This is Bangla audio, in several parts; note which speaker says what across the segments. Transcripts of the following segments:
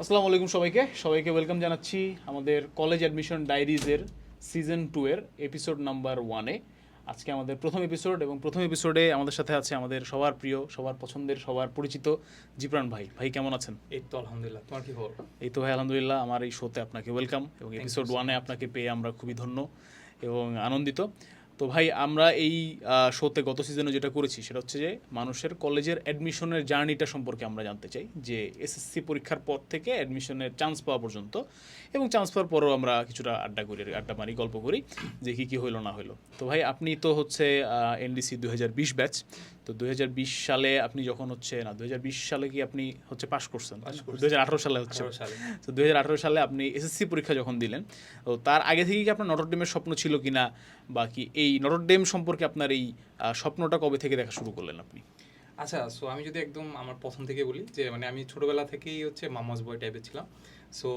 Speaker 1: আসসালামু আলাইকুম সবাইকে। সবাইকে ওয়েলকাম জানাচ্ছি আমাদের কলেজ অ্যাডমিশন ডায়েরিজের সিজন টু এর এপিসোড নাম্বার ওয়ানে। আজকে আমাদের প্রথম এপিসোড এবং প্রথম এপিসোডে আমাদের সাথে আছে আমাদের সবার প্রিয় সবার পছন্দের সবার পরিচিত জিপ্রান ভাই। ভাই কেমন আছেন?
Speaker 2: এই তো আলহামদুলিল্লাহ। তোমার কি খবর?
Speaker 1: এই তো ভাই আলহামদুলিল্লাহ আমার এই শোতে আপনাকে ওয়েলকাম এবং এপিসোড ওয়ানে আপনাকে পেয়ে আমরা খুবই ধন্য এবং আনন্দিত। তো ভাই আমরা এই শোতে গত সিজনে যেটা করেছি সেটা হচ্ছে যে মানুষের কলেজের অ্যাডমিশনের জার্নিটা সম্পর্কে আমরা জানতে চাই। যে এসএসসি পরীক্ষার পর থেকে অ্যাডমিশনের চান্স পাওয়া পর্যন্ত এবং চান্স পাওয়ার পরেও আমরা কিছুটা আড্ডা করি আড্ডা মারি গল্প করি যে কী কী হইল না হলো তো ভাই আপনি তো হচ্ছে এনডিসি দু হাজার বিশ ব্যাচ তো দু বিশ সালে আপনি যখন হচ্ছে না দু বিশ সালে কি আপনি হচ্ছে পাশ করছেন? দু হাজার আঠারো সালে হচ্ছে।
Speaker 2: 18 সালে।
Speaker 1: তো দু হাজার আঠেরো সালে আপনি এসএসসি পরীক্ষা যখন দিলেন তো তার আগে থেকে কি আপনার নটর ডিমের স্বপ্ন ছিল কিনা বা কি এই নটরডেম সম্পর্কে আপনার এই স্বপ্নটা কবে থেকে দেখা শুরু করলেন আপনি?
Speaker 2: আচ্ছা সো আমি যদি একদম আমার প্রথম থেকে বলি যে মানে আমি ছোটোবেলা থেকেই হচ্ছে মামাস বয় টাইপের ছিলাম। সো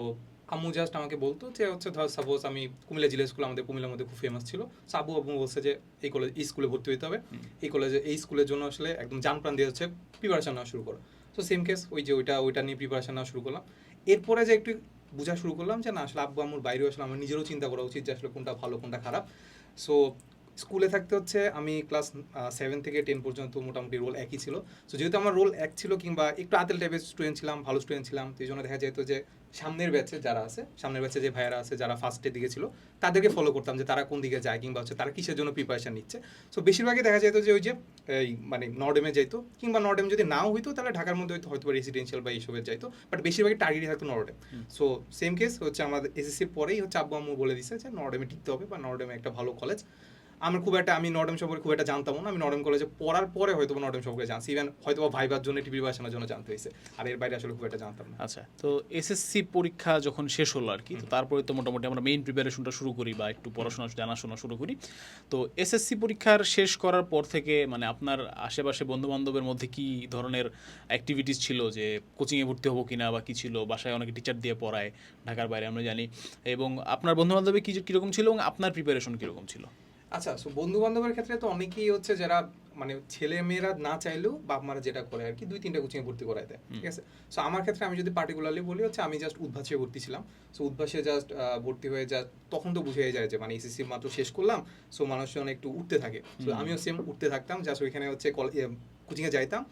Speaker 2: আম্মু জাস্ট আমাকে বলতো যে হচ্ছে ধর সাপোজ আমি কুমিল্লা জিলা স্কুল আমাদের কুমিল্লার মধ্যে খুব ফেমাস ছিল। সো আব্বু আব্বু বলছে যে এই কলেজ এই স্কুলে ভর্তি হতে হবে। এই কলেজে এই স্কুলের জন্য আসলে একদম জান প্রাণ দিয়ে হচ্ছে প্রিপারেশন নেওয়া শুরু করো। সো সেম কেস ওই যে ওইটা ওইটা নিয়ে প্রিপারেশন নেওয়া শুরু করলাম। এরপরে যে একটু বোঝা শুরু করলাম যে না আসলে আব্বু আম্মুর বাইরেও আসলে আমার নিজেরও চিন্তা করা উচিত যে আসলে কোনটা ভালো কোনটা খারাপ। সো স্কুলে থাকতে হচ্ছে আমি ক্লাস সেভেন থেকে টেন পর্যন্ত মোটামুটি রোল একই ছিল। সো যেহেতু আমার রোল এক ছিল কিংবা একটু আতেল টাইপের স্টুডেন্ট ছিলাম ভালো স্টুডেন্ট ছিলাম তো এই জন্য দেখা যেত যে সামনের ব্যাচে যারা আছে সামনের ব্যাচে যে ভাইয়ারা আছে যারা ফার্স্টের দিকে ছিল তাদেরকে ফলো করতাম যে তারা কোন দিকে যায় কিংবা হচ্ছে তারা কিসের জন্য প্রিপারেশন নিচ্ছে। সো বেশিরভাগই দেখা যেত যে ওই যে এই মানে নর্ডেমে যাইতো কিংবা নর্ডেম যদি নাও হইতো তাহলে ঢাকার মধ্যে হয়তো হয়তো রেসিডেন্সিয়াল বা এইসবের যাইতো বাট বেশিরভাগই টার্গেটই থাকতো নর্ডেম সো সেম কেস হচ্ছে আমাদের এসএসসির পরেই হচ্ছে আব্বু আম্মু বলে দিছে যে নর্ডেমে টিকতে হবে বা নর্ডেমে একটা ভালো কলেজ আমার খুব একটা আমি নর্ডেম সম্পর্কে খুব একটা জানতাম না। আমি নর্ডেম কলেজে পড়ার পরে হয়তো নর্ডেম সম্পর্কে জানছি ইভেন হয়তো বা ভাইবার জন্য টিভি বাসানোর জন্য জানতে হয়েছে। আর এর বাইরে আসলে খুব একটা জানতাম না।
Speaker 1: আচ্ছা তো এসএসসি পরীক্ষা যখন শেষ হলো আর কি তো তারপরে তো মোটামুটি আমরা মেইন প্রিপারেশনটা শুরু করি বা একটু পড়াশোনা জানাশোনা শুরু করি। তো এসএসসি পরীক্ষার শেষ করার পর থেকে মানে আপনার আশেপাশে বন্ধু বান্ধবের মধ্যে কি ধরনের অ্যাক্টিভিটিস ছিল যে কোচিংয়ে ভর্তি হব কিনা বা কি ছিল? বাসায় অনেকে টিচার দিয়ে পড়ায় ঢাকার বাইরে আমরা জানি। এবং আপনার বন্ধু বান্ধবে কি কীরকম ছিল এবং আপনার প্রিপারেশন কীরকম ছিল?
Speaker 2: আচ্ছা সো বন্ধু বান্ধবের ক্ষেত্রে তো অনেকেই হচ্ছে যারা মানে ছেলে মেয়েরা না চাইলেও বাপ মারা যেটা করে আর কি দুই তিনটা কোচিংয়ে ভর্তি করাই দেয় ঠিক আছে? সো আমার ক্ষেত্রে আমি যদি পার্টিকুলারলি বলি হচ্ছে আমি জাস্ট উদ্ভাসে ভর্তি ছিলাম। সো উদ্ভাসে জাস্ট ভর্তি হয়ে যা তখন তো বুঝে যায় যে মানে এসএসসি মাত্র শেষ করলাম সো মানুষজন একটু উঠতে থাকে। সো আমিও সেম উঠতে থাকতাম জাস্ট ওইখানে হচ্ছে কোচিংয়ে যাইতাম।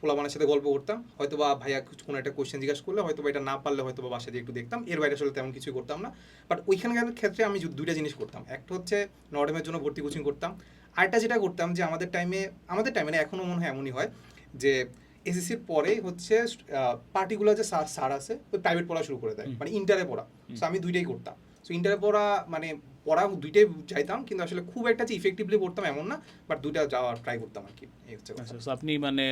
Speaker 2: পোলাবানের সাথে গল্প করতাম হয়তো বা ভাইয়া কোনো একটা কোয়েশ্চেন জিজ্ঞাসা করলে হয়তো বা এটা না পারলে হয়তো বা বাসা দিয়ে একটু দেখতাম। এর বাইরে আসলে তেমন কিছুই করতাম না। বাট ওইখানকার ক্ষেত্রে আমি দুইটা জিনিস করতাম। একটা হচ্ছে নর্ডেমের জন্য ভর্তি কোচিং করতাম। আরেকটা যেটা করতাম যে আমাদের টাইমে আমাদের টাইমে না এখনও মনে হয় এমনই হয় যে এসএসসির পরেই হচ্ছে পার্টিকুলার যে স্যার স্যার আছে ওই প্রাইভেট পড়া শুরু করে দেয়। মানে ইন্টারে পড়া। সো আমি দুইটাই করতাম। সো ইন্টারে পড়া মানে পড়া দুইটাই চাইতাম কিন্তু আসলে খুব একটা যে ইফেক্টিভলি পড়তাম এমন না বাট দুইটা যাওয়ার ট্রাই করতাম আর কি।
Speaker 1: আচ্ছা আপনি মানে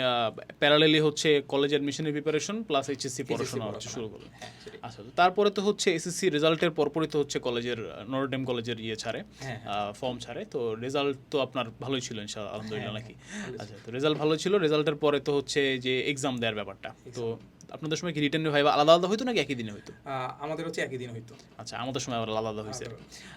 Speaker 1: প্যারালেলি হচ্ছে কলেজ অ্যাডমিশনের প্রিপারেশন প্লাস এইচএসসি পড়াশোনা হচ্ছে শুরু করলেন।
Speaker 2: হ্যাঁ,
Speaker 1: আচ্ছা তারপরে তো হচ্ছে এসএসসি রেজাল্টের পরপরই তো হচ্ছে কলেজের নরডেম কলেজের ইয়ে ছাড়ে
Speaker 2: হ্যাঁ,
Speaker 1: ফর্ম ছাড়ে তো রেজাল্ট তো আপনার ভালোই ছিল ইনশাআল্লাহ আলহামদুলিল্লাহ
Speaker 2: হ্যাঁ,
Speaker 1: নাকি? আচ্ছা তো রেজাল্ট ভালো ছিল রেজাল্টের পরে তো হচ্ছে যে এক্সাম দেওয়ার ব্যাপারটা তো আপনাদের সময় কি রিটার্ন ভাইবা আলাদা আলাদা হইতো নাকি একই দিনে হইতো?
Speaker 2: আমাদের হচ্ছে একই দিন হইতো।
Speaker 1: আচ্ছা আমাদের সময় আবার আলাদা আলাদা হয়েছে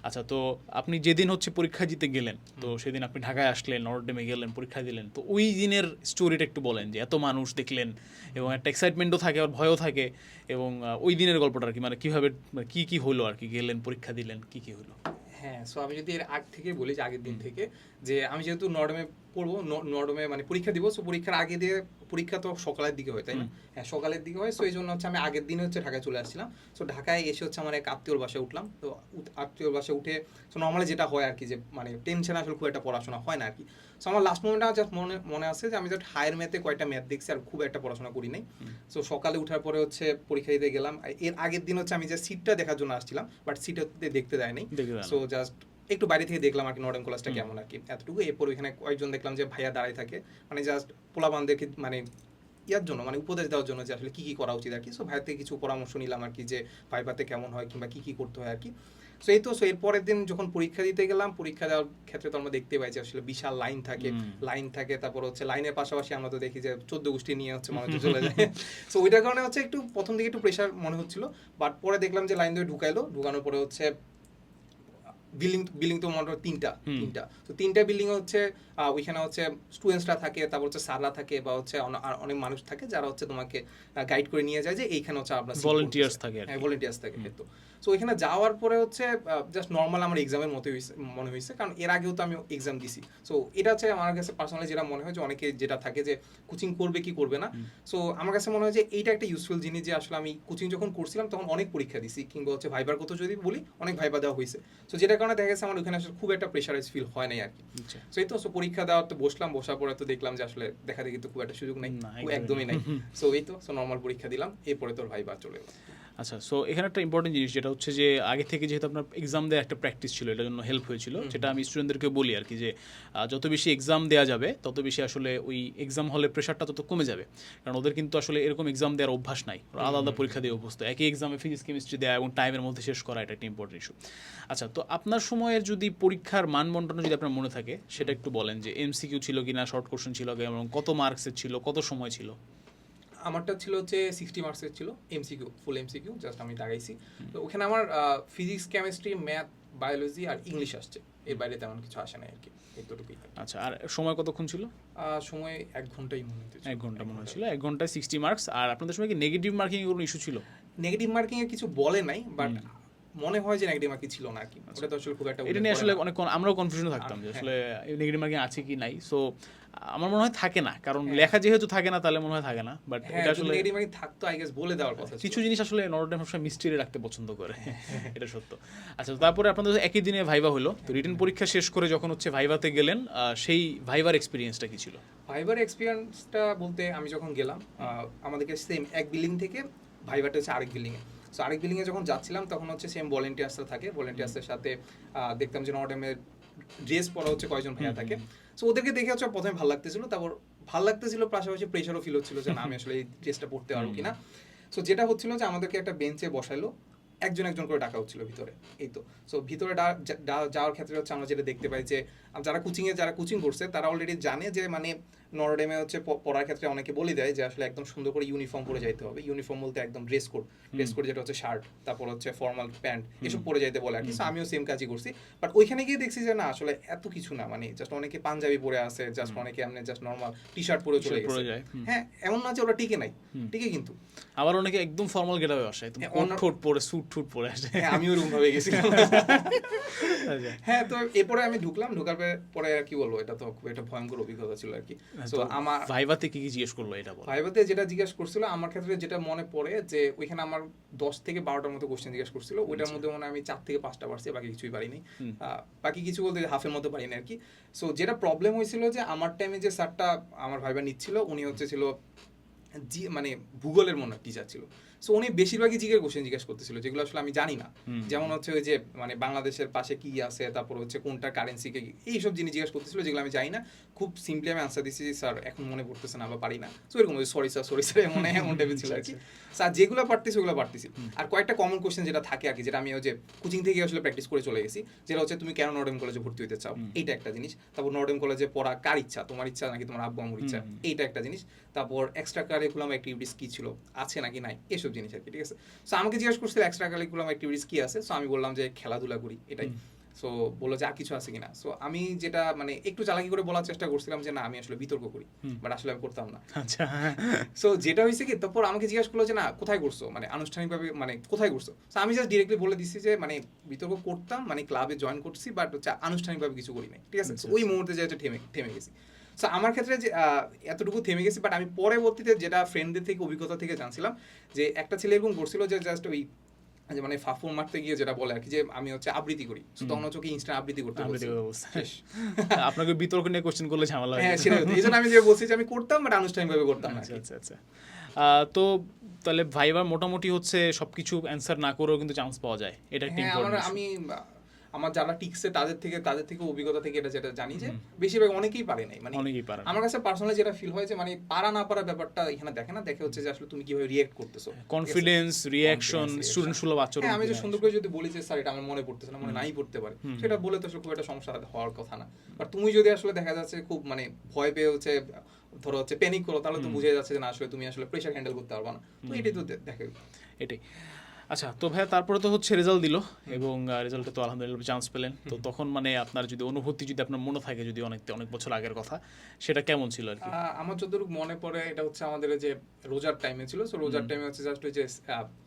Speaker 1: আচ্ছা তো আপনি যেদিন হচ্ছে পরীক্ষা দিতে গেলেন তো সেদিন আপনি ঢাকায় আসলেন নরডেমে গেলেন পরীক্ষা দিলেন তো ওই দিনের স্টোরিটা একটু বলেন যে এত মানুষ দেখলেন এবং একটা এক্সাইটমেন্টও থাকে আর ভয়ও থাকে এবং ওই দিনের গল্পটা আর কি মানে কীভাবে কী কি কি হলো আর কি গেলেন পরীক্ষা দিলেন কী কী হলো?
Speaker 2: হ্যাঁ সো আমি যদি এর আগ থেকে বলি যে আগের দিন থেকে যে আমি যেহেতু নর্ডমে পড়ব ন- নর্ডমে মানে পরীক্ষা দিব সো পরীক্ষার আগে দিয়ে পরীক্ষা তো সকালের দিকে হয় তাই না? হ্যাঁ সকালের দিকে হয় সো এই জন্য হচ্ছে আমি আগের দিনে হচ্ছে ঢাকায় চলে আসছিলাম। সো ঢাকায় এসে হচ্ছে আমার এক আত্মীয়র বাসায় উঠলাম। তো আত্মীয়র বাসায় উঠে সো নর্মালি যেটা হয় আর কি যে মানে টেনশন আসলে খুব একটা পড়াশোনা হয় না আর কি। সো আমার লাস্ট মোমেন্টটা জাস্ট মনে মনে আছে যে আমি জাস্ট হায়ার ম্যাথে কয়েকটা ম্যাথ দেখছি আর খুব একটা পড়াশোনা করি নাই। সো সকালে উঠার পরে হচ্ছে পরীক্ষা দিতে গেলাম। এর আগের দিন হচ্ছে আমি যে সিটটা দেখার জন্য আসছিলাম বাট সিট দেখতে দেয় নাই।
Speaker 1: দেখতে দেয়
Speaker 2: সো জাস্ট একটু বাইরে থেকে দেখলাম আর কি নর্ডেন কলেজটা কেমন আর কি। এতটুকু এরপর ওইখানে কয়েকজন দেখলাম যে ভাইয়া দাঁড়ায় থাকে। মানে জাস্ট পোলাবানদেরকে মানে ইয়ার জন্য মানে উপদেশ দেওয়ার জন্য যে আসলে কি কি করা উচিত আর কি। সো ভাইয়ের থেকে কিছু পরামর্শ নিলাম আর কি যে ভাইপাতে কেমন হয় কিংবা কি কি করতে হয় আর কি। সো এই তো সো এরপরের দিন যখন পরীক্ষা দিতে গেলাম পরীক্ষা দেওয়ার ক্ষেত্রে তো আমরা দেখতে পাই যে আসলে বিশাল লাইন থাকে। লাইন থাকে তারপর হচ্ছে লাইনের পাশাপাশি আমরা তো দেখি যে চোদ্দ গোষ্ঠী নিয়ে হচ্ছে মানুষ চলে যায়। সো ওইটার কারণে হচ্ছে একটু প্রথম দিকে একটু প্রেশার মনে হচ্ছিল বাট পরে দেখলাম যে লাইন ধরে ঢুকাইলো। ঢুকানোর পরে হচ্ছে বিল্ডিং বিল্ডিং তো মনে তিনটা তিনটা। তো তিনটা বিল্ডিং হচ্ছে ওইখানে হচ্ছে স্টুডেন্টসরা থাকে তারপর হচ্ছে স্যাররা থাকে বা হচ্ছে অনেক মানুষ থাকে যারা হচ্ছে তোমাকে গাইড করে নিয়ে যায় যে এইখানে হচ্ছে আপনার
Speaker 1: Volunteers থাকে
Speaker 2: হ্যাঁ ভলেন্টিয়ার্স থাকে তো। সো ওইখানে যাওয়ার পরে হচ্ছে জাস্ট নর্মাল আমার এক্সামের মতো মনে হয়েছে কারণ এর আগেও তো আমি এক্সাম দিছি। সো এটা হচ্ছে আমার কাছে পার্সোনালি যেটা মনে হয় যে অনেকে যেটা থাকে যে কোচিং করবে কি করবে না। সো আমার কাছে মনে হয় যে এইটা একটা ইউজফুল জিনিস যে আসলে আমি কোচিং যখন করছিলাম তখন অনেক পরীক্ষা দিছি কিংবা হচ্ছে ভাইবার কথা যদি বলি অনেক ভাইবা দেওয়া হয়েছে সো যেটার কারণে দেখা গেছে আমার ওখানে আসলে খুব একটা প্রেশারাইজ ফিল হয় নাই আর কি।
Speaker 1: আচ্ছা।
Speaker 2: সো এই তো সো পরীক্ষা দেওয়ার তো বসলাম বসার পরে তো দেখলাম যে আসলে দেখা দেখি তো খুব একটা সুযোগ নেই।
Speaker 1: একদমই
Speaker 2: নাই। সো এই তো সো নর্মাল পরীক্ষা দিলাম এরপরে তোর ভাইবা চলে এলো
Speaker 1: আচ্ছা সো এখানে একটা ইম্পর্টেন্ট জিনিস যেটা হচ্ছে যে আগে থেকে যেহেতু আপনার এক্সাম দেওয়ার একটা প্র্যাকটিস ছিল এটার জন্য হেল্প হয়েছিল যেটা আমি স্টুডেন্টদেরকে বলি আর কি যে যত বেশি এক্সাম দেওয়া যাবে তত বেশি আসলে ওই এক্সাম হলে প্রেশারটা তত কমে যাবে। কারণ ওদের কিন্তু আসলে এরকম এক্সাম দেওয়ার অভ্যাস নাই। আলাদা আলাদা পরীক্ষা দিয়ে অভ্যস্ত। একই এক্সামে ফিজিক্স কেমিস্ট্রি দেওয়া এবং টাইমের মধ্যে শেষ করা এটা একটা ইম্পর্টেন্ট ইস্যু আচ্ছা তো আপনার সময়ের যদি পরীক্ষার মান বন্টন যদি আপনার মনে থাকে সেটা একটু বলেন যে এমসিকিউ ছিল কি না শর্ট কোশ্চেন ছিল কি এবং কত মার্কসের ছিল কত সময় ছিল?
Speaker 2: আমারটা ছিল হচ্ছে সিক্সটি মার্কসের ছিল এমসিকিউ ফুল এমসিকিউ জাস্ট আমি দাঁড়াইছি তো ওখানে আমার ফিজিক্স কেমিস্ট্রি ম্যাথ বায়োলজি আর ইংলিশ আসছে। এর বাইরে তেমন কিছু আসে না আর কি এতটুকুই।
Speaker 1: আচ্ছা আর সময় কতক্ষণ ছিল?
Speaker 2: সময় এক ঘন্টাই মনে হচ্ছে
Speaker 1: এক ঘণ্টা মনে হচ্ছিল। এক ঘন্টায় সিক্সটি মার্কস আর আপনাদের সময় কি নেগেটিভ মার্কিং কোনো ইস্যু ছিল?
Speaker 2: নেগেটিভ মার্কিং এর কিছু বলে নাই বাট মনে হয় যে নেগেটিভ মার্কিং ছিল না কি। ওটা তো আসলে খুব একটা
Speaker 1: এটা নিয়ে আসলে অনেক আমরাও কনফিউশন থাকতাম যে
Speaker 2: হ্যাঁ।
Speaker 1: আসলে নেগেটিভ মার্কিং আছে কি নাই। সো আমার মনে হয় থাকে না। কারণ
Speaker 2: হ্যাঁ।
Speaker 1: লেখা যেহেতু থাকে না তাহলে মনে হয় থাকে না। বাট
Speaker 2: হ্যাঁ
Speaker 1: এটা আসলে
Speaker 2: নেগেটিভ মার্কিং থাকতো আই গেস বলে দেওয়ার কথা
Speaker 1: কিছু জিনিস আসলে নরডেম সবসময় মিস্ট্রি রাখতে পছন্দ করে। এটা সত্য। আচ্ছা তারপরে আপনাদের একই দিনে ভাইবা হলো। তো রিটেন পরীক্ষা শেষ করে যখন হচ্ছে ভাইভাতে গেলেন সেই ভাইবার এক্সপিরিয়েন্সটা কি ছিল?
Speaker 2: ভাইবার এক্সপিরিয়েন্সটা বলতে আমি যখন গেলাম আমাদেরকে সেম এক বিল্ডিং থেকে ভাইবারটা হচ্ছে আরেক বিল্ডিং এ সো আরেক বিল্ডিং এ যখন যাচ্ছিলাম তখন হচ্ছে সেম ভলেন্টিয়ার্সরা থাকে। ভলেন্টিয়ার্সের সাথে দেখতাম যে নর্ডেমের ড্রেস পরা হচ্ছে কয়জন ভাইয়া থাকে। সো ওদেরকে দেখে হচ্ছে প্রথমে ভালো লাগতেছিল। তারপর ভালো লাগতেছিল পাশাপাশি প্রেশারও ফিল হচ্ছিল যে না আমি আসলে এই ড্রেসটা পরতে পারব কিনা। সো যেটা হচ্ছিল যে আমাদেরকে একটা বেঞ্চে বসাইলো। একজন একজন করে ডাকা হচ্ছিল ভিতরে। এই তো। সো ভিতরে যাওয়ার ক্ষেত্রে হচ্ছে আমরা যেটা দেখতে পাই যে যারা কোচিংয়ে যারা কোচিং করছে তারা অলরেডি জানে যে মানে নরডেমে হচ্ছে পড়ার ক্ষেত্রে অনেকে বলে দেয় যে আসলে একদম সুন্দর করে ইউনিফর্ম পরে যাইতে হবে। ইউনিফর্ম বলতে একদম ড্রেস কোড ড্রেস কোড যেটা হচ্ছে শার্ট তারপর হচ্ছে ফর্মাল প্যান্ট এসব পরে যাইতে বলে আর কি আমিও সেম কাজই করছি। বাট ওইখানে গিয়ে দেখছি যে না আসলে এত কিছু না। মানে জাস্ট অনেকে পাঞ্জাবি পরে আছে জাস্ট অনেকে আপনি জাস্ট নর্মাল টি শার্ট পরে চলে গেছে।
Speaker 1: যায়,
Speaker 2: হ্যাঁ এমন না যে ওরা টিকে নাই। টিকে কিন্তু।
Speaker 1: আবার অনেকে একদম ফর্মাল গেটাবে আসে একদম
Speaker 2: হ্যাঁ,
Speaker 1: কোট
Speaker 2: অন্য-
Speaker 1: ঠোঁট পরে স্যুট ঠুট পরে আসে।
Speaker 2: হ্যাঁ আমিও ওরকম ভাবে গেছিলাম। হ্যাঁ তো এরপরে আমি ঢুকলাম ঢোকার পরে- আর কি বলব এটা তো খুব একটা ভয়ঙ্কর অভিজ্ঞতা ছিল আর কি। তো
Speaker 1: তো
Speaker 2: আমার
Speaker 1: ভাইভাতে কি কি জিজ্ঞেস করল এটা
Speaker 2: ভাইবাতে যেটা জিজ্ঞেস করছিল আমার ক্ষেত্রে যেটা মনে পড়ে যে ওইখানে আমার দশ থেকে বারোটার মতো কোশ্চেন জিজ্ঞেস করছিল ওইটার মধ্যে মনে হয় আমি চার থেকে পাঁচটা পারছি বাকি কিছুই পারিনি। বাকি কিছু বলতে হাফের মতো পারিনি আর কি। সো যেটা প্রবলেম হয়েছিল যে আমার টাইমে যে স্যারটা আমার ভাইবা নিচ্ছিল উনি হচ্ছে ছিল জি মানে ভূগোলের মনে টিচার ছিল। সো উনি বেশিরভাগই জিগের কোশ্চেন জিজ্ঞেস করতেছিল যেগুলো আসলে আমি জানি না। যেমন হচ্ছে ওই যে মানে বাংলাদেশের পাশে কি আছে তারপর হচ্ছে কোনটা কারেন্সিকে এইসব জিনিস জিজ্ঞেস করতেছিল যেগুলো আমি জানি না। খুব সিম্পলি আমি আনসার দিচ্ছি স্যার এখন মনে পড়তেছে না বা পারি না। সো এরকম সরি স্যার সরি স্যার মনে এমন টাইপের ছিল আর কি। স্যার যেগুলো পারতেছি ওগুলো পারতেছি। আর কয়েকটা কমন কোশ্চেন যেটা থাকে আর কি যেটা আমি ওই যে কোচিং থেকে আসলে প্র্যাকটিস করে চলে গেছি যেটা হচ্ছে তুমি কেন নর্ডেম কলেজে ভর্তি হতে চাও? এইটা একটা জিনিস। তারপর নর্ডেম কলেজে পড়া কার ইচ্ছা? তোমার ইচ্ছা নাকি তোমার আব্বু আম্মুর ইচ্ছা এইটা একটা জিনিস। তারপর এক্সট্রা কারিকুলাম অ্যাক্টিভিটিস কি ছিল? আছে নাকি নাই? এসব জিনিস আর কি ঠিক আছে? সো আমাকে জিজ্ঞেস করছিল এক্সট্রা কারিকুলাম অ্যাক্টিভিটিস কি আছে? সো আমি বললাম যে খেলাধুলা করি এটাই। সো বলল যে আর কিছু আছে কিনা? সো আমি যেটা মানে একটু চালাকি করে বলার চেষ্টা করছিলাম যে না আমি আসলে বিতর্ক করি বাট আসলে আমি করতাম না।
Speaker 1: আচ্ছা।
Speaker 2: সো যেটা হয়েছে কি তারপর আমাকে জিজ্ঞাসা করল যে না কোথায় করছ? মানে আনুষ্ঠানিকভাবে মানে কোথায় করছ? সো আমি জাস্ট ডিরেক্টলি বলে দিচ্ছি যে মানে বিতর্ক করতাম মানে ক্লাবে জয়েন করছি বাট হচ্ছে আনুষ্ঠানিকভাবে কিছু করি নাই ঠিক আছে? ওই মুহূর্তে যে হচ্ছে থেমে থেমে গেছি। সো আমার ক্ষেত্রে যে এতটুকু থেমে গেছি বাট আমি পরবর্তীতে যেটা ফ্রেন্ডদের থেকে অভিজ্ঞতা থেকে জানছিলাম যে একটা ছেলে এরকম করছিল যে জাস্ট ওই যে মানে ফাফুর মারতে গিয়ে যেটা বলে আর কি যে আমি হচ্ছে আবৃত্তি করি। তখন হচ্ছে ওকে ইনস্ট্যান্ট আবৃত্তি করতে।
Speaker 1: আপনাকে বিতর্ক নিয়ে কোশ্চেন করলে ঝামেলা হয়ে
Speaker 2: হ্যাঁ সেটা এই জন্য আমি যে বলছি যে আমি করতাম বাট আনুষ্ঠানিকভাবে করতাম
Speaker 1: আচ্ছা আচ্ছা আচ্ছা। আহ, তো তাহলে ভাইবার মোটামুটি হচ্ছে সবকিছু অ্যান্সার না করেও কিন্তু চান্স পাওয়া যায়। এটা একটা
Speaker 2: হ্যাঁ আমি আমার যারা টিকছে তাদের থেকে তাদের থেকে অভিজ্ঞতা থেকে এটা যেটা জানি যে বেশিরভাগ অনেকেই পারে নাই। মানে
Speaker 1: অনেকেই পারে
Speaker 2: আমার কাছে পার্সোনালি যেটা ফিল হয় যে মানে পারা না পারা ব্যাপারটা এখানে দেখে না দেখে হচ্ছে যে আসলে তুমি কীভাবে রিয়েক্ট করতেছো।
Speaker 1: কনফিডেন্স রিয়াকশন স্টুডেন্ট সুলভ আচরণ
Speaker 2: হ্যাঁ আমি যে সুন্দর করে যদি বলি যে স্যার এটা আমার মনে পড়তেছে না মনে নাই পড়তে পারে। সেটা বলে তো খুব একটা সমস্যা হওয়ার কথা না। বাট তুমি যদি আসলে দেখা যাচ্ছে খুব মানে ভয় পেয়ে হচ্ছে ধরো হচ্ছে প্যানিক করো তাহলে তো বুঝে যাচ্ছে যে না আসলে তুমি আসলে প্রেশার হ্যান্ডেল করতে পারবে না। তো এটাই তো দেখে।
Speaker 1: এটাই। আচ্ছা তো ভাইয়া তারপরে তো হচ্ছে রেজাল্ট দিল এবং রেজাল্টে তো আলহামদুলিল্লাহ চান্স পেলেন। তো তখন মানে আপনার যদি অনুভূতি যদি আপনার মনে থাকে যদি অনেক অনেক বছর আগের কথা সেটা কেমন ছিল আর কি?
Speaker 2: আমার যতটুকু মনে পড়ে এটা হচ্ছে আমাদের যে রোজার টাইমে ছিল। সো রোজার টাইমে হচ্ছে জাস্ট ওই যে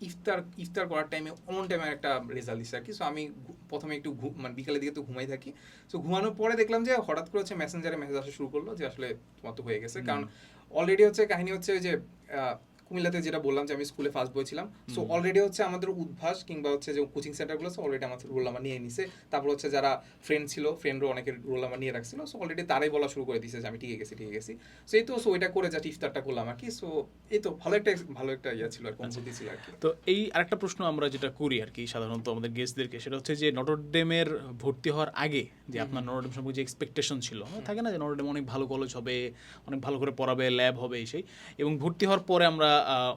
Speaker 2: ইফতার ইফতার করার টাইমে অন টাইমে একটা রেজাল্ট দিচ্ছে আর কি। সো আমি প্রথমে একটু মানে বিকালের দিকে তো ঘুমাই থাকি। সো ঘুমানোর পরে দেখলাম যে হঠাৎ করে হচ্ছে মেসেঞ্জারে মেসেজ আসা শুরু করল যে আসলে তোমার তো হয়ে গেছে। কারণ অলরেডি হচ্ছে কাহিনী হচ্ছে ওই যে কুমিল্লাতে যেটা বললাম যে আমি স্কুলে ফার্স্ট বয় ছিলাম। সো অলরেডি হচ্ছে আমাদের উদ্ভাস কিংবা হচ্ছে যে কোচিং সেন্টারগুলো আছে অলরেডি আমাদের রোল নাম্বার নিয়ে নিছে। তারপর হচ্ছে যারা ফ্রেন্ড ছিল ফ্রেন্ডও অনেকের রোল নাম্বার নিয়ে রাখছিল। সো অলরেডি তারাই বলা শুরু করে দিয়েছে যে আমি ঠিক গেছি ঠিক গেছি। সো এই তো সো ওইটা করে জাস্ট ইফতারটা করলাম আর কি। সো এই তো ভালো একটা ভালো একটা ইয়ে ছিল আর কি অনুভূতি ছিল আর কি।
Speaker 1: তো এই আরেকটা প্রশ্ন আমরা যেটা করি আর কি সাধারণত আমাদের গেস্টদেরকে সেটা হচ্ছে যে নটরডেমের ভর্তি হওয়ার আগে যে আপনার নটরডেম সম্পর্কে যে এক্সপেকটেশন ছিল থাকে না যে নটরডেম অনেক ভালো কলেজ হবে অনেক ভালো করে পড়াবে ল্যাব হবে এই সেই। এবং ভর্তি হওয়ার পরে আমরা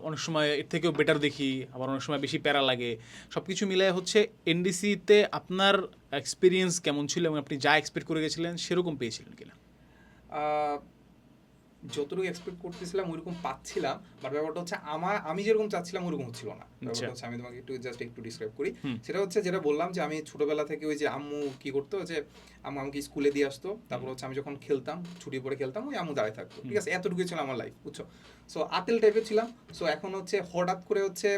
Speaker 1: অনেক সময় এর থেকেও বেটার দেখি, আবার অনেক সময় বেশি প্যারা লাগে। সব কিছু মিলে হচ্ছে এনডিসিতে আপনার এক্সপিরিয়েন্স কেমন ছিল এবং আপনি যা এক্সপেক্ট করে গেছিলেন সেরকম পেয়েছিলেন কিনা?
Speaker 2: যতটুকু এক্সপেক্ট করতেছিলাম ওইরকম পাচ্ছিলাম বাট ব্যাপারটা হচ্ছে আমার আমি যেরকম চাচ্ছিলাম ওরকম হচ্ছিল না। ব্যাপারটা হচ্ছে আমি তোমাকে একটু জাস্ট একটু ডিসক্রাইব করি। সেটা হচ্ছে যেটা বললাম যে আমি ছোটবেলা থেকে ওই যে আম্মু কি করতো যে আম্মু আমাকে স্কুলে দিয়ে আসতো তারপর হচ্ছে আমি যখন খেলতাম ছুটি পরে খেলতাম ওই আম্মু দাঁড়িয়ে থাকতো। ঠিক আছে? এতটুকুই ছিল আমার লাইফ বুঝছ? সো আতেল টাইপের ছিলাম সো এখন হচ্ছে হঠাৎ করে হচ্ছে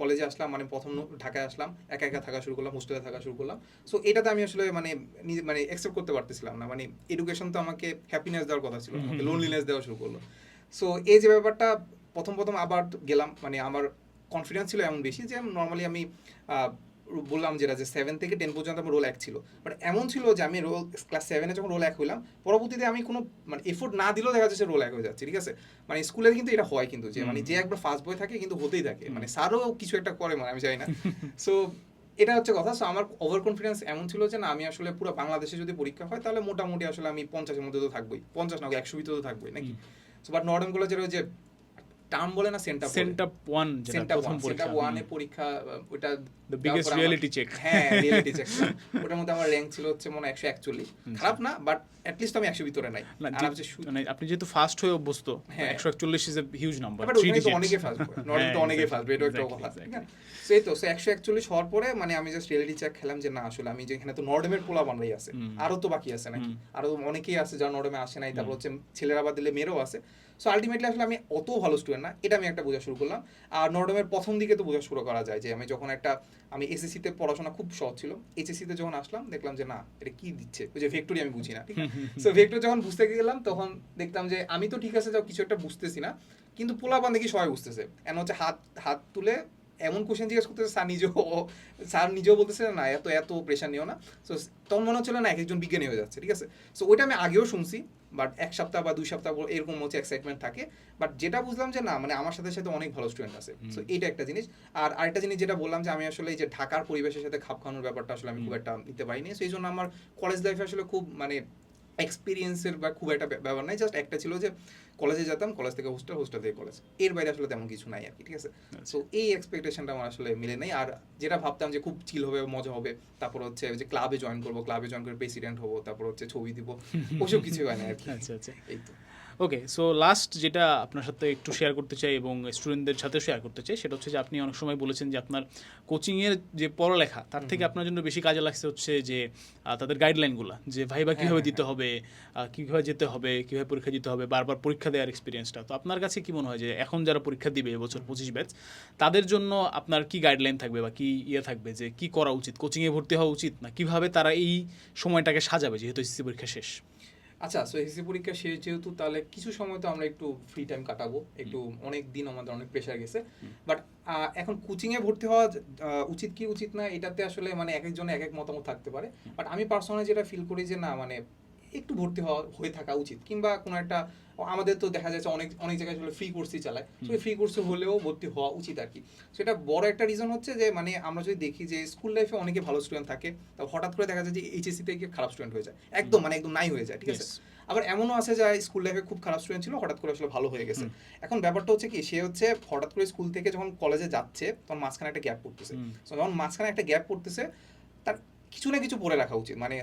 Speaker 2: কলেজে আসলাম মানে প্রথম ঢাকায় আসলাম একা একা থাকা শুরু করলাম হোস্টেলে থাকা শুরু করলাম। সো এটাতে আমি আসলে মানে নিজে মানে অ্যাকসেপ্ট করতে পারতেছিলাম না। মানে এডুকেশন তো আমাকে হ্যাপিনেস দেওয়ার কথা ছিল আমাকে লোনলিনেস দেওয়া শুরু করল। সো এই যে ব্যাপারটা প্রথম প্রথম আবার গেলাম মানে আমার কনফিডেন্স ছিল এমন বেশি যে নর্মালি আমি বললাম যেটা যে সেভেন থেকে টেন পর্যন্ত আমার রোল এক ছিল। বাট এমন ছিল যে আমি রোল ক্লাস সেভেনে যখন রোল এক হইলাম পরবর্তীতে আমি কোনো মানে এফোর্ট না দিলেও দেখা যাচ্ছে রোল এক হয়ে যাচ্ছে ঠিক আছে? মানে স্কুলে কিন্তু এটা হয় কিন্তু যে মানে যে একবার ফার্স্ট বয় থাকে কিন্তু হতেই থাকে। মানে স্যারও কিছু একটা করে মানে আমি জানি না। সো এটা হচ্ছে কথা। সো আমার ওভার কনফিডেন্স এমন ছিল যে না আমি আসলে পুরো বাংলাদেশে যদি পরীক্ষা হয় তাহলে মোটামুটি আসলে আমি পঞ্চাশের মধ্যে তো থাকবোই। পঞ্চাশ না একশো ভিতরে তো থাকবোই নাকি? সো বাট নর্ডেম কলেজের ওই যে টার্ম বলে না
Speaker 1: ওয়ান
Speaker 2: ওয়ান
Speaker 1: পরীক্ষা।
Speaker 2: সেন্টার ওয়ানে পরীক্ষা ওটা পর আমার-
Speaker 1: reality check.
Speaker 2: হ্যাঁ রিয়েলিটি চেক ওটার মধ্যে আমার র্যাঙ্ক ছিল হচ্ছে মনে একশো একচল্লিশ। খারাপ না বাট অ্যাটলিস্ট আমি একশো ভিতরে নাই।
Speaker 1: মানে আপনি যেহেতু ফার্স্ট হয়ে অভ্যস্ত
Speaker 2: হ্যাঁ।
Speaker 1: একশো একচল্লিশ is a huge number
Speaker 2: but ওখানে তো অনেকে ফার্স্ট তো অনেকে ফার্স্ট এটা একটা কথা তো একশো একচল্লিশ হওয়ার পরে মানে আমি জাস্ট রিয়েলিটি চেক খেলাম যে না আসলে আমি যে এখানে তো নর্ডেমের পোলা বানরাই আছে। আরও তো বাকি আছে নাকি? আরও অনেকেই আছে যারা নর্ডেমে আসে নাই। তারপর হচ্ছে ছেলেরা বাদ দিলে মেয়েরও আছে। সো আলটিমেটলি আসলে আমি অত ভালো স্টুডেন্ট না, এটা আমি একটা বোঝা শুরু করলাম। আর নর্ডেমের প্রথম দিকে তো বোঝা শুরু করা যায় যে, আমি যখন একটা, আমি এসএসসিতে পড়াশোনা খুব সহজ ছিল। এইচএসসিতে যখন আসলাম, দেখলাম যে না, এটা কি দিচ্ছে? ওই যে ভেক্টরি আমি বুঝি না, ঠিক সো ভেক্টর যখন বুঝতে গেলাম, তখন দেখতাম যে, আমি তো ঠিক আছে, যাও কিছু একটা বুঝতেছি না। কিন্তু পোলাপান দেখি সবাই বুঝতেছে। এমন হচ্ছে হাত হাত তুলে এমন কোশ্চেন জিজ্ঞেস করতেছে, স্যার নিজেও স্যার নিজেও বলতেছে না, এত এত প্রেশার নিও না। সো তখন মনে হচ্ছিল না, এক একজন বিজ্ঞানী হয়ে যাচ্ছে, ঠিক আছে? সো ওইটা আমি আগেও শুনছি। বাট এক সপ্তাহ বা দুই সপ্তাহ পর এরকম হচ্ছে এক্সাইটমেন্ট থাকে। বাট যেটা বুঝলাম যে না মানে আমার সাথে সাথে অনেক ভালো স্টুডেন্ট আছে। সো এইটা একটা জিনিস। আর আরেকটা জিনিস যেটা বললাম যে আমি আসলে এই যে ঢাকার পরিবেশের সাথে খাপ খাওয়ানোর ব্যাপারটা আসলে আমি খুব একটা নিতে পারিনি। সো এই জন্য আমার কলেজ লাইফে আসলে খুব মানে এক্সপিরিয়েন্সের বা খুব একটা ব্যাপার নাই জাস্ট একটা ছিল যে কলেজে যেতাম কলেজ থেকে হোস্টেল হোস্টেল থেকে কলেজের বাইরে আসলে তেমন কিছু নাই আর কি ঠিক আছে? সো এই এক্সপেকটেশনটা আমার আসলে মিলে নেই। আর যেটা ভাবতাম যে খুব চিল হবে মজা হবে তারপর হচ্ছে যে ক্লাবে জয়েন করব ক্লাবে জয়েন করে প্রেসিডেন্ট হব তারপর হচ্ছে ছবি দিব ওসব কিছু হয় না আর কি
Speaker 1: আচ্ছা আচ্ছা।
Speaker 2: এই তো।
Speaker 1: ওকে সো লাস্ট যেটা আপনার সাথে একটু শেয়ার করতে চাই এবং স্টুডেন্টদের সাথে শেয়ার করতে চাই সেটা হচ্ছে যে আপনি অনেক সময় বলেছেন যে আপনার কোচিংয়ের যে পড়ালেখা তার থেকে আপনার জন্য বেশি কাজে লাগছে হচ্ছে যে তাদের গাইডলাইনগুলো যে ভাইবা কীভাবে
Speaker 2: হ্যাঁ,
Speaker 1: দিতে হবে কীভাবে যেতে হবে কীভাবে পরীক্ষা দিতে হবে বারবার পরীক্ষা দেওয়ার এক্সপিরিয়েন্সটা তো আপনার কাছে কি মনে হয় যে এখন যারা পরীক্ষা দিবে এবছর পঁচিশ ব্যাচ তাদের জন্য আপনার কি গাইডলাইন থাকবে বা কি ইয়ে থাকবে যে কি করা উচিত? কোচিংয়ে ভর্তি হওয়া উচিত না কীভাবে তারা এই সময়টাকে সাজাবে যেহেতু এসএসসি পরীক্ষা শেষ?
Speaker 2: আচ্ছা সো এসএসসি পরীক্ষা শেষ যেহেতু তাহলে কিছু সময় তো আমরা একটু ফ্রি টাইম কাটাবো। একটু অনেক দিন আমাদের অনেক প্রেশার গেছে। বাট এখন কোচিংয়ে ভর্তি হওয়া উচিত কি উচিত না এটাতে আসলে মানে এক একজনে এক এক মতামত থাকতে পারে। বাট আমি পার্সোনালি যেটা ফিল করি যে না মানে একটু ভর্তি হওয়া হয়ে থাকা উচিত। কিংবা কোনো একটা আমাদের তো দেখা যাচ্ছে অনেক অনেক জায়গায় আসলে ফ্রি কোর্সই চালায়। তো ফ্রি কোর্সে হলেও ভর্তি হওয়া উচিত আর কি। সেটা বড় একটা রিজন হচ্ছে যে মানে আমরা যদি দেখি যে স্কুল লাইফে অনেকে ভালো স্টুডেন্ট থাকে তা হঠাৎ করে দেখা যায় যে এইচএসসি থেকে খারাপ স্টুডেন্ট হয়ে যায়। একদম মানে একদম নাই হয়ে যায় ঠিক আছে? আবার এমনও আছে যে স্কুল লাইফে খুব খারাপ স্টুডেন্ট ছিল হঠাৎ করে আসলে ভালো হয়ে গেছে। এখন ব্যাপারটা হচ্ছে কি সে হচ্ছে হঠাৎ করে স্কুল থেকে যখন কলেজে যাচ্ছে তখন মাঝখানে একটা গ্যাপ পড়তেছে। যখন মাঝখানে একটা গ্যাপ পড়তেছে তার কিছু না কিছু পড়ে রাখা উচিত। মানে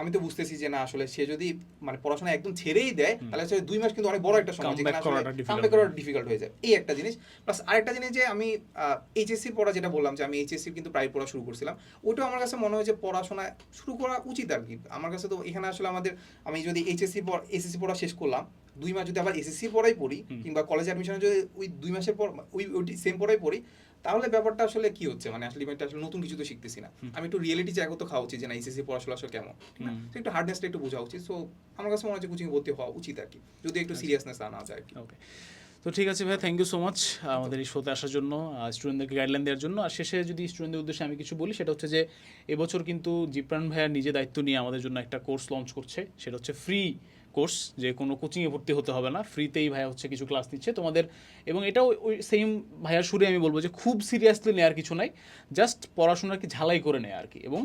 Speaker 2: আমি তো বুঝতেছি যে না আসলে সে যদি মানে পড়াশোনা একদম ছেড়েই দেয় তাহলে আসলে দুই মাস কিন্তু অনেক বড় একটা সময় যেখানে আসলে
Speaker 1: করাটা
Speaker 2: ডিফিকাল্ট হয়ে যায়। এই একটা জিনিস। প্লাস আরেকটা জিনিস যে আমি এইচএসসি পড়া যেটা বললাম যে আমি এইচএসসি কিন্তু প্রায় পড়া শুরু করছিলাম ওইটাও আমার কাছে মনে হয় যে পড়াশোনা শুরু করা উচিত আর কি। আমার কাছে তো এখানে আসলে আমাদের আমি যদি এইচএসসি এসএসসি পড়া শেষ করলাম দুই মাস যদি আবার এসএসসি পড়াই পড়ি কিংবা কলেজ অ্যাডমিশনে যদি ওই দুই মাসের পর ওই ওই সেম পড়াই পড়ি তাহলে ব্যাপারটা আসলে কি হচ্ছে? মানে আসলে এটা আসলে নতুন কিছু তো শিখতেছি না। আমি একটু রিয়েলিটি জায়গা তো খাওয়া উচিত যে না এসএসসি পড়াশোনা আসলে কেমন? ঠিক তো একটু হার্ডনেসটা একটু বোঝা উচিত। সো আমার কাছে মনে হচ্ছে কোচিং ভর্তি হওয়া উচিত আর কি। যদি একটু সিরিয়াসনেস আনা যায়
Speaker 1: ওকে তো ঠিক আছে ভাই থ্যাংক ইউ সো মাচ আমাদের এই শোতে আসার জন্য স্টুডেন্টদেরকে গাইডলাইন দেওয়ার জন্য। আর শেষে যদি স্টুডেন্টদের উদ্দেশ্যে আমি কিছু বলি সেটা হচ্ছে যে এবছর কিন্তু জিপ্রান ভাইয়া নিজে দায়িত্ব নিয়ে আমাদের জন্য একটা কোর্স লঞ্চ করছে। সেটা হচ্ছে ফ্রি কোর্স যে কোনো কোচিংয়ে ভর্তি হতে হবে না ফ্রিতেই ভাইয়া হচ্ছে কিছু ক্লাস নিচ্ছে তোমাদের। এবং এটাও ওই সেম ভাইয়ার সুরে আমি বলব যে খুব সিরিয়াসলি নেওয়ার কিছু নাই জাস্ট পড়াশোনার কি ঝালাই করে নেয় আর কি। এবং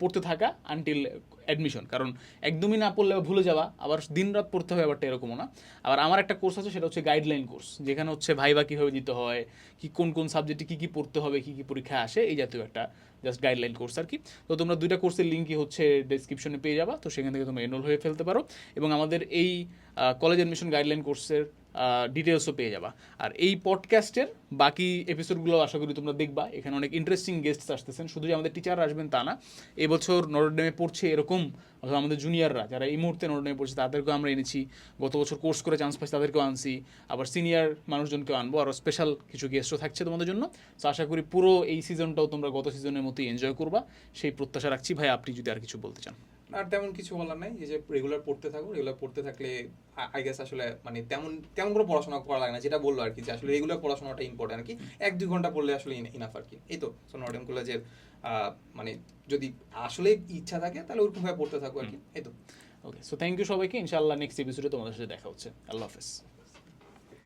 Speaker 1: পড়তে থাকা আনটিল অ্যাডমিশন কারণ একদমই না পড়লে ভুলে যাওয়া, আবার দিন রাত পড়তে হবে ব্যাপারটা এরকমও না। আবার আমার একটা কোর্স আছে, সেটা হচ্ছে গাইডলাইন কোর্স যেখানে হচ্ছে ভাইবা কীভাবে দিতে হয়, কি কোন কোন সাবজেক্টে কী কী পড়তে হবে, কী কী পরীক্ষা আসে, এই জাতীয় একটা জাস্ট গাইডলাইন কোর্স আর কি। তো তোমরা দুইটা কোর্সের লিঙ্কই হচ্ছে ডেসক্রিপশনে পেয়ে যাবা। তো সেখান থেকে তোমরা এনরোল হয়ে ফেলতে পারো। এবং আমাদের এই কলেজ অ্যাডমিশন গাইডলাইন কোর্সের ডিটেলসও পেয়ে যাবা। আর এই পডকাস্টের বাকি এপিসোডগুলো আশা করি তোমরা দেখবা। এখানে অনেক ইন্টারেস্টিং গেস্টস আসতেছেন। শুধু যে আমাদের টিচার আসবেন তা না, এবছর নরডেমে পড়ছে এরকম, অথবা আমাদের জুনিয়ররা যারা এই মুহূর্তে নরডেমে পড়ছে, তাদেরকেও আমরা এনেছি। গত বছর কোর্স করে চান্স পাইছি, তাদেরকেও আনছি। আবার সিনিয়র মানুষজনকেও আনব। আরও স্পেশাল কিছু গেস্টও থাকছে তোমাদের জন্য। তো আশা করি পুরো এই সিজনটাও তোমরা গত সিজনের মতোই এনজয় করবা। সেই প্রত্যাশা রাখছি। ভাই, আপনি যদি আর কিছু বলতে চান।
Speaker 2: আর তেমন কিছু বলার নাই। যে রেগুলার পড়তে থাকো রেগুলার পড়তে থাকলে আই গেস আসলে মানে তেমন তেমন কোনো পড়াশোনা করা লাগে না। যেটা বলল আর কি যে আসলে রেগুলার পড়াশোনাটা ইম্পর্টেন্ট আর কি। এক দুই ঘণ্টা পড়লে আসলে ইনাফ আর কি। এই তো সো নর্ডেন কলেজের মানে যদি আসলে ইচ্ছা থাকে তাহলে ওরকম ভাবে পড়তে থাকো আর কি। এই তো।
Speaker 1: ওকে সো থ্যাংক ইউ সবাইকে। ইনশাআল্লাহ নেক্সট এপিসোডে তোমাদের সাথে দেখা হচ্ছে। আল্লাহ হাফেজ।